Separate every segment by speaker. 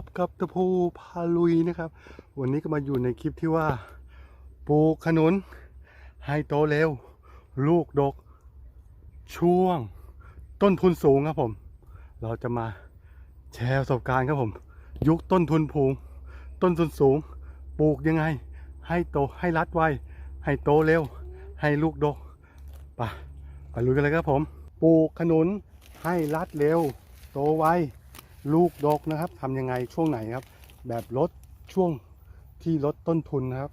Speaker 1: บกับตะพูพาลุยนะครับ วันนี้ก็มาอยู่ในคลิปที่ว่าปลูกขนุน ให้โตเร็ว ลูกดก ช่วง ต้นทุนสูงครับผม เราจะมาแชร์ประสบการณ์ครับผม ยุคต้นทุนผูงต้นทุนสูง ปลูกยังไง ให้โตให้รัดไว ให้โตเร็ว ให้ลูกดกไปไปลุยกันเลยครับผม ปลูกขนุนให้รัดเร็ว โตไว ลูกดกนะครับทำยังไงช่วงไหนครับ แบบลดช่วงที่ลดต้นทุนนะครับ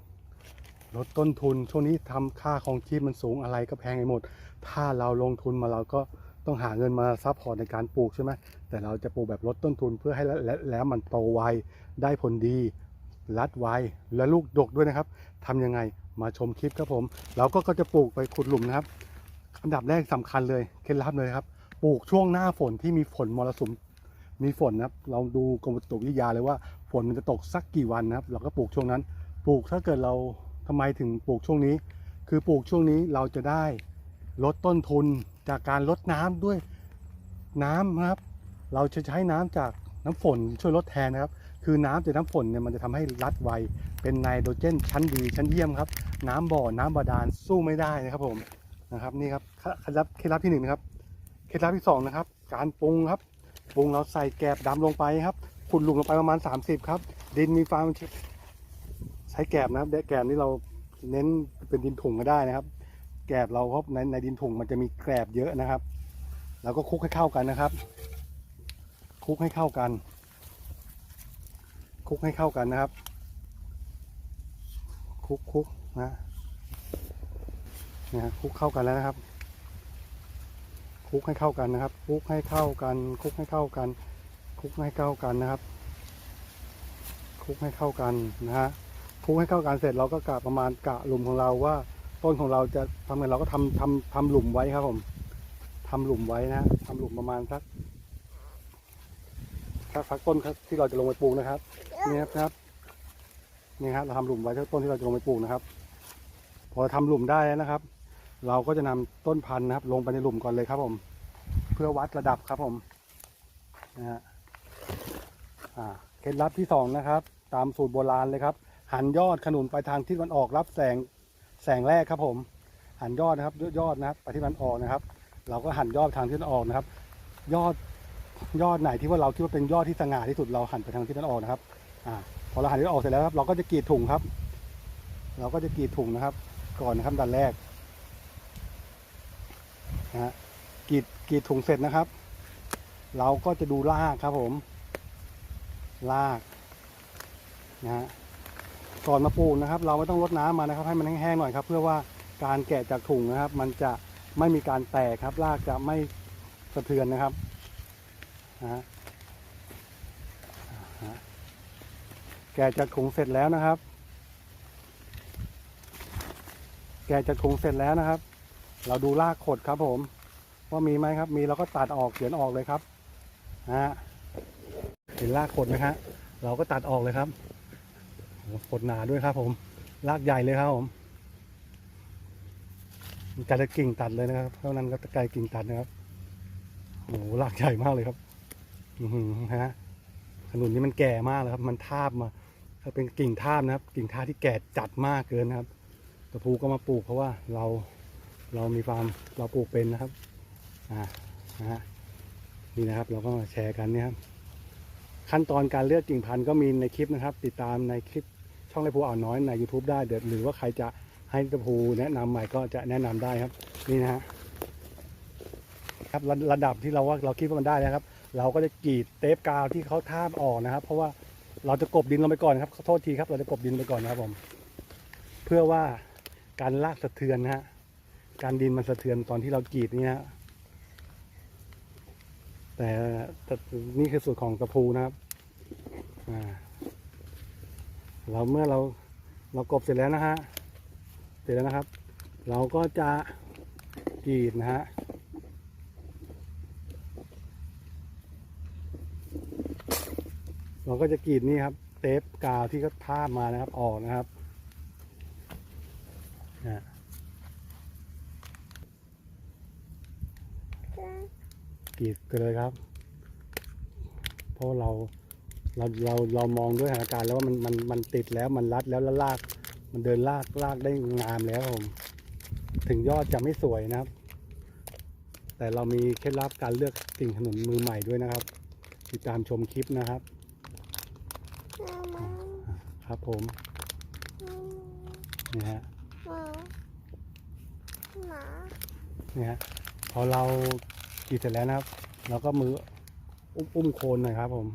Speaker 1: ลดต้นทุนช่วงนี้ทำค่าของชีพมันสูงอะไรก็แพงไปหมด ถ้าเราลงทุนมาเราก็ต้องหาเงินมาซัพพอร์ตในการปลูกใช่ไหมแต่เราจะปลูกแบบลดต้นทุนเพื่อให้แล้วลวลวมันโตไวได้ผลดีรัดไวและลูกดกด้วยนะครับทำยังไงมาชมคลิปครับผม เราก็จะปลูกไปขุดหลุมนะครับ อันดับแรกสำคัญเลยเคล็ดลับเลยครับ ปลูกช่วงหน้าฝนที่มีฝนมรสุม มีฝนนะครับ เราดูกรมอุตุนิยมวิทยาเลยว่าฝนมันจะตกสักกี่วันนะครับ เราก็ปลูกช่วงนั้น ปลูกถ้าเกิดเราทำไมถึงปลูกช่วงนี้ คือปลูกช่วงนี้เราจะได้ลดต้นทุนจากการลดน้ำด้วยน้ำนะครับ เราจะใช้น้ำจากน้ำฝนช่วยลดแทนนะครับ คือน้ำจากน้ำฝนเนี่ยมันจะทำให้รัดไว เป็นไนโตรเจนชั้นดีชั้นเยี่ยมครับ น้ำบ่อน้ำบาดาลสู้ไม่ได้นะครับผมนะครับนี่ครับเคล็ดลับเคล็ดลับที่หนึ่งนะครับ เคล็ดลับที่สองนะครับ การปรุงครับ ปรุงเราใส่แกบดำลงไปครับขุดหลุมลงไปประมาณ 30 ครับ ดินมีฟางใช้แกบนะครับแกบนี่เราเน้นเป็นดินถุงก็ได้นะครับ แกบเราเพราะในในดินถุงมันจะมีแกลบเยอะนะครับ แล้วก็คลุกให้เข้ากันนะครับคลุกให้เข้ากันคลุกให้เข้ากันนะครับคลุกคลุกนะนะคลุกเข้ากันแล้วนะครับ คลุกให้เข้ากันนะครับคลุกให้เข้ากันคลุกให้เข้ากันคลุกให้เข้ากันนะครับคลุกให้เข้ากันนะฮะคลุกให้เข้ากันเสร็จเราก็กะประมาณกะหลุมของเราว่าต้นของเราจะทำไงเราก็ทำทำทำหลุมไว้ครับผมทำหลุมไว้นะทำหลุมประมาณสักสักสักต้นครับที่เราจะลงไปปลูกนะครับนี่ครับนี่ครับเราทำหลุมไว้ที่ต้นที่เราจะลงไปปลูกนะครับ พอทำหลุมได้แล้วนะครับ เราก็จะนำต้นพันธุ์นะครับ ลงไปในหลุมก่อนเลยครับผม เพื่อวัดระดับครับผมนะฮะเคล็ดลับที่สองนะครับ ตามสูตรโบราณเลยครับ หันยอดขนุนไปทางทิศตะวันออกรับแสงแสงแรกครับผม หันยอดนะครับ ยอดนะครับไปที่มันออกนะครับ เราก็หันยอดทางที่มันออกนะครับ ยอดยอดไหนที่ว่าเราคิดว่าเป็นยอดที่สง่าที่สุดเราหันไปทางที่มันออกนะครับอ่าพอเราหันที่มันออกเสร็จแล้วครับ เราก็จะกรีดถุงครับ เราก็จะกรีดถุงนะครับ ก่อนนะครับดันแรก นะฮะกรีดกรีดถุงเสร็จนะครับ เราก็จะดูรากครับผม รากนะฮะก่อนมาปลูกนะครับ เราไม่ต้องรดน้ำมานะครับ ให้มันแห้งๆหน่อยครับ เพื่อว่าการแกะจากถุงนะครับ มันจะไม่มีการแตกครับ รากจะไม่สะเทือนนะครับนะฮะแกะจากถุงเสร็จแล้วนะครับ แกะจากถุงเสร็จแล้วนะครับ เราดูรากขดครับผม ว่ามีไหมครับ มีเราก็ตัดออกเขียนออกเลยครับนะฮะเห็นรากขดไหมฮะเราก็ตัดออกเลยครับขดหนาด้วยครับ ผมรากใหญ่เลยครับผมมันจะกิ่งตัดเลยนะครับ เท่านั้นก็ตะไกลกิ่งตัดนะครับโอ้โหรากใหญ่มากเลยครับอืฮะขนุนนี้มันแก่มากเลยครับ มันทาบมาถ้าเป็นกิ่งทาบนะครับ กิ่งทาบที่แก่จัดมากเกินนะครับตะพูก็มาปลูกเพราะว่าเรา เรามีความเราปลูกเป็นนะครับอ่านะฮะนี่นะครับเราก็แชร์กันเนี่ยครับขั้นตอนการเลือกกิ่งพันธุ์ก็มีในคลิปนะครับ ติดตามในคลิปช่องไรพูอ่าวน้อยใน YouTube ได้เดี๋ยวหรือว่าใครจะให้กระพูแนะนำใหม่ก็จะแนะนำได้ครับ นี่นะฮะครับระระดับที่เราว่าเราคิดว่ามันได้แล้วครับ เราก็จะกรีดเทปกาวที่เขาท่าออกนะครับ เพราะว่าเราจะกบดินลงไปก่อนครับขอโทษทีครับ เราจะกบดินไปก่อนนะครับผม เพื่อว่าการลากสะเทือนนะฮะ การดินมันสะเทือนตอนที่เรากรีดนี่นะฮะแต่แต่นี่คือสูตรของกระพูนะครับเราเมื่อเราเรากบเสร็จแล้วนะฮะ เสร็จแล้วนะครับ เราก็จะกรีดนะฮะเราก็จะกรีดนี่ครับ เทปกาวที่เขาทาบมานะครับออกนะครับนะ กรีดกันเลยครับ เพราะเราเราเราเรามองด้วยสถานการณ์แล้วว่ามันมันมันติดแล้วมันรัดแล้วแล้วลาก มันเดินลากลากได้งามแล้วครับผม ถึงยอดจะไม่สวยนะครับ แต่เรามีเคล็ดลับการเลือกสิ่งขนุนมือใหม่ด้วยนะครับ ติดตามชมคลิปนะครับ ครับผมนี่ฮะนี่ฮะ พอเรากรีดเสร็จแล้วนะครับ เราก็มืออุ้มอุ้มโคนหน่อยครับ ผม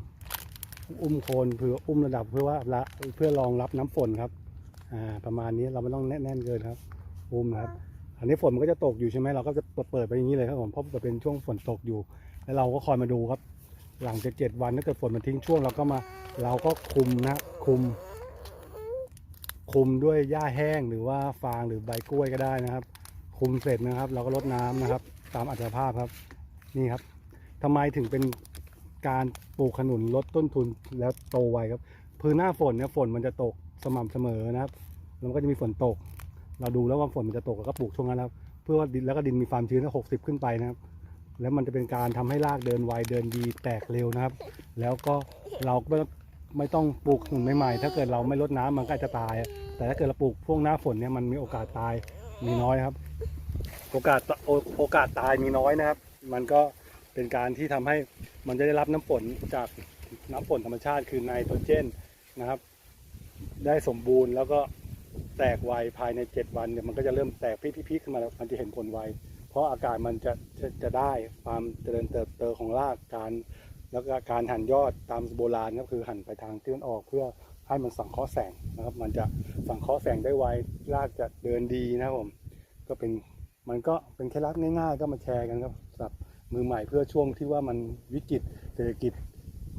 Speaker 1: อุ้มโคนเพื่ออุ้มระดับเพื่อว่าละเพื่อรองรับน้ำฝนครับ อ่า ประมาณนี้เราไม่ต้องแน่นเกินครับ อุ้มนะครับอันนี้ฝนมันก็จะตกอยู่ใช่ไหมเราก็จะเปิดไปอย่างนี้เลยครับผมเพราะมันเป็นช่วงฝนตกอยู่ แล้วเราก็คอยมาดูครับ หลังจากเจ็ดวันถ้าเกิดฝนมันทิ้งช่วงเราก็มา เราก็คุมนะคุม คุมด้วยหญ้าแห้งหรือว่าฟางหรือใบกล้วยก็ได้นะครับ คุมเสร็จนะครับ เราก็ลดน้ำนะครับ ตามอัตภาพครับ นี่ครับทำไมถึงเป็นการปลูกขนุนลดต้นทุนแล้วโตไวครับพื้นหน้าฝนเนี่ยฝนมันจะตกสม่ำเสมอนะครับแล้วมันก็จะมีฝนตก เราดูแล้วว่าฝนมันจะตกเราก็ปลูกช่วงนั้นครับ เพื่อว่าดินแล้วก็ดินมีความชื้นหกสิบขึ้นไปนะครับ แล้วมันจะเป็นการทำให้รากเดินไวเดินดีแตกเร็วนะครับ แล้วก็เราก็ไม่ต้องปลูกขนุนใหม่ๆ ถ้าเกิดเราไม่ลดน้ำมันก็จะตาย แต่ถ้าเกิดเราปลูกช่วงหน้าฝนเนี่ยมันมีโอกาสตายมีน้อยครับ โอกาสโอกาสตายมีน้อยนะครับ มันก็เป็นการที่ทำให้มันจะได้รับน้ำฝนจากน้ำฝนธรรมชาติคือไนโตรเจนนะครับ ได้สมบูรณ์แล้วก็แตกไวภายใน 7 วันเนี่ยมันก็จะเริ่มแตกพิกๆขึ้นมาแล้วมันจะเห็นผลไว เพราะอากาศมันจะจะจะได้ความเจริญเติบโตของรากการแล้วก็การหั่นยอดตามโบราณก็คือหั่นไปทางที่มันออกเพื่อให้มันสังเคราะห์แสงนะครับ มันจะสังเคราะห์แสงได้ไวรากจะเดินดีนะครับผมก็เป็น มันก็เป็นเคล็ดลับง่าย ๆ ก็มาแชร์กันครับสำหรับมือใหม่เพื่อช่วงที่ว่ามันวิกฤตเศรษฐกิจ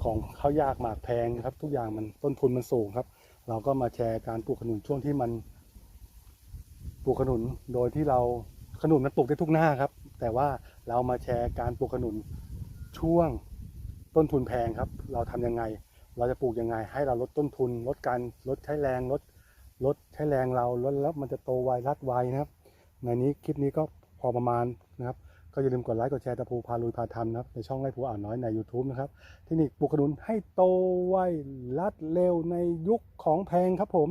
Speaker 1: ของข้าวยากหมากแพงครับ ทุกอย่างมันต้นทุนมันสูงครับ เราก็มาแชร์การปลูกขนุนช่วงที่มันปลูกขนุนโดยที่เราขนุนมันปลูกได้ทุกหน้าครับ แต่ว่าเรามาแชร์การปลูกขนุนช่วงต้นทุนแพงครับ เราทำยังไง เราจะปลูกยังไง ให้เราลดต้นทุน ลดการลดใช้แรงลดลดใช้แรงเราลดแล้วมันจะโตไวรัดไวนะครับ ในนี้คลิปนี้ก็พอประมาณนะครับ ก็อย่าลืมกดไลค์กดแชร์ตะปูพาลุยพาทำนะครับในช่องไร่ภูอ่านน้อยใน YouTube นะครับเทคนิคปลูกขนุนให้โตไวรัดเร็วในยุคของแพงครับผม